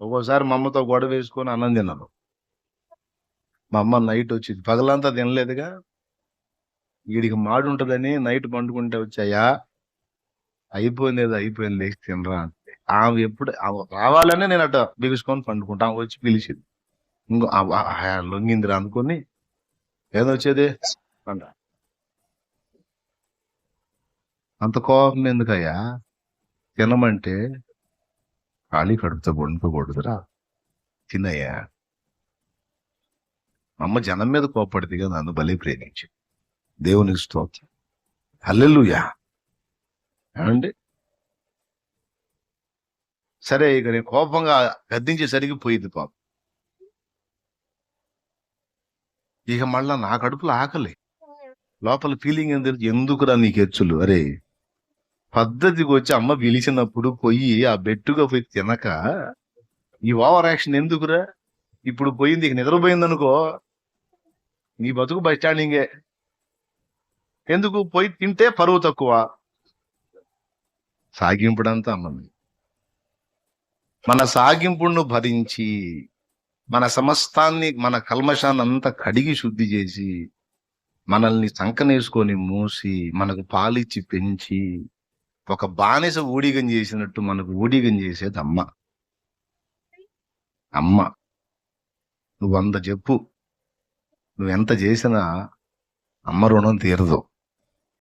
ఒక్కోసారి మా అమ్మతో గొడవ వేసుకొని అన్నం తిన్నాను. మా అమ్మ నైట్ వచ్చింది పగలంతా తినలేదుగా వీడికి మాడు ఉంటుందని నైట్ పండుకుంటే వచ్చాయా? అయిపోయింది ఏదో అయిపోయింది లేచి తినరా అంటే ఆమె ఎప్పుడు రావాలనే నేను అట్ట బిగుసుకొని పండుకుంటా ఆమె వచ్చి పిలిచింది. ఇంకో ఆ- లొంగిందిరా అనుకొని ఏదొచ్చేది అంట. అంత కోపం ఎందుకయ్యా? తినమంటే ఖాళీ కడుపుతో వండుకోకూడదురా తినయ్యా అమ్మ జనం మీద కోపడితే కదా నన్ను బలి ప్రేమించి దేవునికి స్తోత్రం హల్లెలూయా ఏమండి సరే ఇక నేను కోపంగా గద్దించేసరికి పోయింది పాపం ఇక మళ్ళా నా కడుపులో ఆకలి లోపల ఫీలింగ్ ఏం తెలుసు ఎందుకురా నీకు హెచ్చులు అరే పద్ధతికి వచ్చి అమ్మ పిలిచినప్పుడు పోయి ఆ బెట్టుగా పోయి తినక ఈ ఓవర్ యాక్షన్ ఎందుకురా? ఇప్పుడు పోయింది ఇక నిద్రపోయింది అనుకో నీ బతుకు బస్ స్టాండింగే. ఎందుకు? పోయి తింటే పరువు తక్కువ. సాగింపుడంతా అమ్మది మన సాగింపును భరించి మన సమస్తాన్ని మన కల్మషాన్ని అంతా కడిగి శుద్ధి చేసి మనల్ని సంకనేసుకొని మూసి మనకు పాలిచ్చి పెంచి ఒక బానిస ఊడిగం చేసినట్టు మనకు ఊడిగం చేసేది అమ్మ. అమ్మ. నువ్వు వంద చెప్పు. నువ్వు ఎంత చేసినా అమ్మ రుణం తీరదు.